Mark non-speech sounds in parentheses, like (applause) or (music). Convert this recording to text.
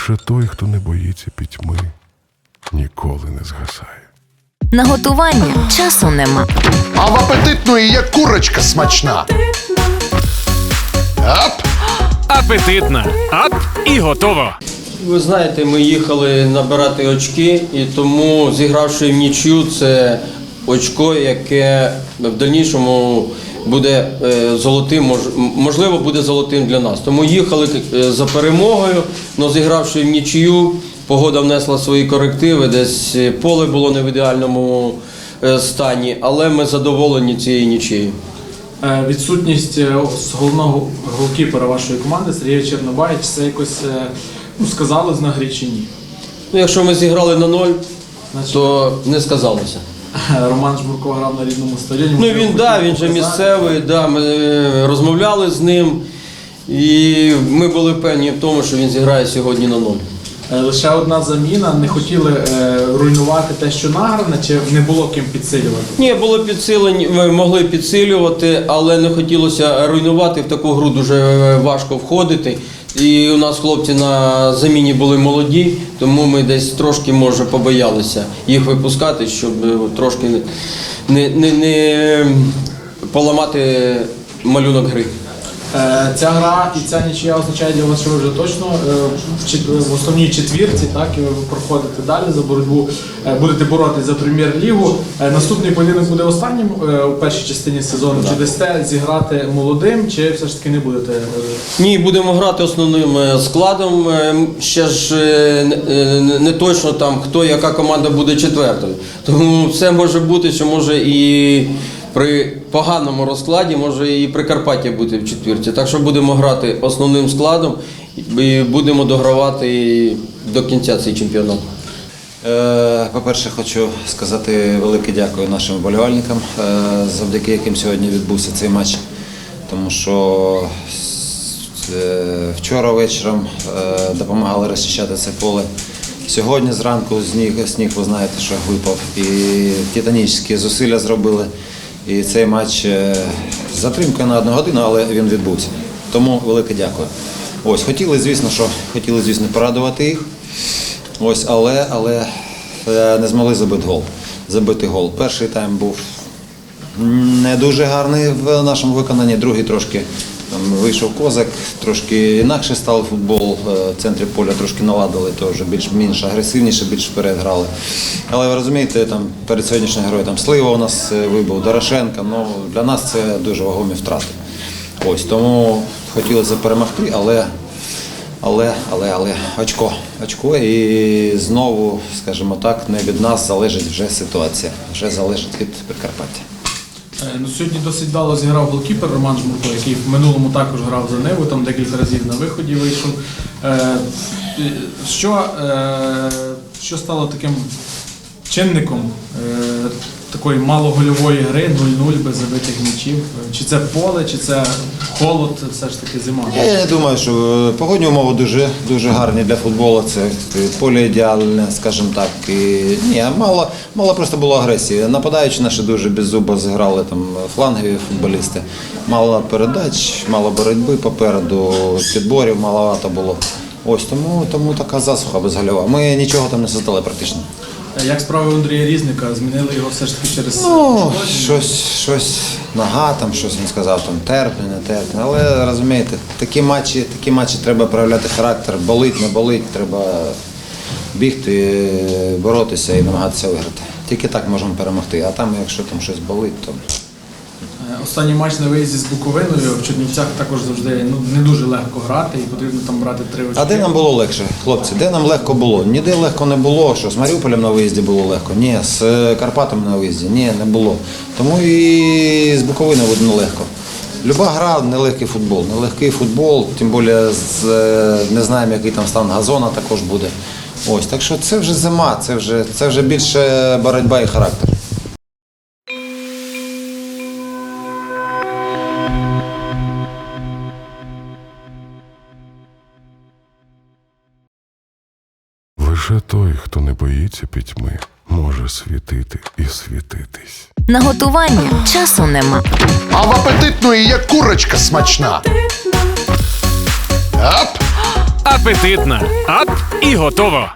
Лише той, хто не боїться пітьми, ніколи не згасає. На готування часу нема. А в апетитної є курочка смачна. Ап! Апетитна. Ап і готово. Ви знаєте, ми їхали набирати очки, і тому зігравши в нічю, це очко, яке в дальнішому буде е, золотим, можливо, буде золотим для нас. Тому їхали е, за перемогою, але зігравши в нічию, погода внесла свої корективи, десь е, поле було не в ідеальному стані, але ми задоволені цією нічією. Е, Відсутність головного голкіпера вашої команди Сергія Чернобаєч це якось ну, сказалось на грі чи ні? Ну, якщо ми зіграли на ноль, Значить, то не сказалося. (laughs) Роман Жмурко грав на рідному стадіоні. Ну він да, він же місцевий, да, ми е, розмовляли з ним. І ми були певні в тому, що він зіграє сьогодні на ноль. Е, Лише одна заміна, не хотіли е, руйнувати те, що награне, чи не було ким підсилювати? Ні, було підсилені, могли підсилювати, але не хотілося руйнувати в таку гру дуже важко входити. І у нас хлопці на заміні були молоді, тому ми десь трошки, може, побоялися їх випускати, щоб е, трошки не, не, не поламати малюнок гри. Е, Ця гра і ця нічия означає для вас, що ви вже точно е, в, основній четвірці, так, і ви проходите далі за боротьбу, е, будете боротися за прем'єр-лігу. Наступний поєдинок буде останнім у першій частині сезону. Чи дасте зіграти молодим, чи все ж таки не будете? Ні, будемо грати основним складом. Ще ж не точно там хто, яка команда буде четвертою. Тому все може бути, що може і при поганому розкладі може і Прикарпаття бути в четвірці. Так що будемо грати основним складом і будемо догравати до кінця цей чемпіонат. Е, По-перше, хочу сказати велике дякую нашим вболівальникам, е, завдяки яким сьогодні відбувся цей матч. Тому що е, вчора вечором допомагали розчищати це поле. Сьогодні зранку сніг, сніг ви знаєте, що випав. І титанічні зусилля зробили. І цей матч затримка з затримкою на одну годину, але він відбувся. Тому велике дякую. Ось, хотіли, звісно, що хотіли, звісно, порадувати їх. Ось, але, але е, не змогли забити гол. Забити гол. Перший тайм був не дуже гарний в нашому виконанні, другий трошки вийшов козак, трошки інакше став футбол, е, в центрі поля трошки наладили, то вже більш-менш агресивніше, більш вперед грали. Але ви розумієте, там перед сьогоднішньою грою там Слива у нас е, вибув, Дорошенко, ну для нас це дуже вагомі втрати. Ось тому хотілося перемогти, але але, але, але очко, очко, і знову, скажімо так, не від нас залежить вже ситуація, вже залежить від Прикарпаття. Е, Ну, сьогодні досить вдало зіграв голкіпер Роман Жмурко, який в минулому також грав за Неву, там декілька разів на виході вийшов. Е, Що, е, що стало таким чинником такої малогольової гри 0-0 без забитих м'ячів? Чи це поле, чи це холод, все ж таки зима? Я не думаю, що е, погодні умови дуже, дуже гарні для футболу. Це поле ідеальне, скажімо так. І, ні, мало, мало просто було агресії. Нападаючи наші дуже беззубо зіграли там флангові футболісти. Мало передач, мало боротьби попереду, підборів маловато було. Ось тому, тому така засуха безгольова. Ми нічого там не создали практично. Е, Як справи Андрія Різника? Змінили його все ж таки через Ну, щось, щось нога, там щось він сказав, там терпне, не терпне. Але розумієте, такі матчі, такі матчі треба проявляти характер, болить, не болить, треба бігти, боротися і намагатися виграти. Тільки так можемо перемогти. А там, якщо там щось болить, то Останній матч на виїзді з Буковиною в Чернівцях також завжди ну, не дуже легко грати і потрібно там брати три очки. А де нам було легше, хлопці? Де нам легко було? Ніде легко не було. Що з Маріуполем на виїзді було легко? Ні, з е, Карпатами на виїзді? Ні, не було. Тому і з Буковиною буде нелегко. Люба гра нелегкий футбол. Нелегкий футбол, тим більше е, не знаємо, який там стан газона також буде. Ось, так що це вже зима, це вже, це вже більше боротьба і характер. Лише той, хто не боїться пітьми, може світити і світитись. На готування часу нема. А в апетитної є курочка смачна. Ап! Апетитна. Ап і готово.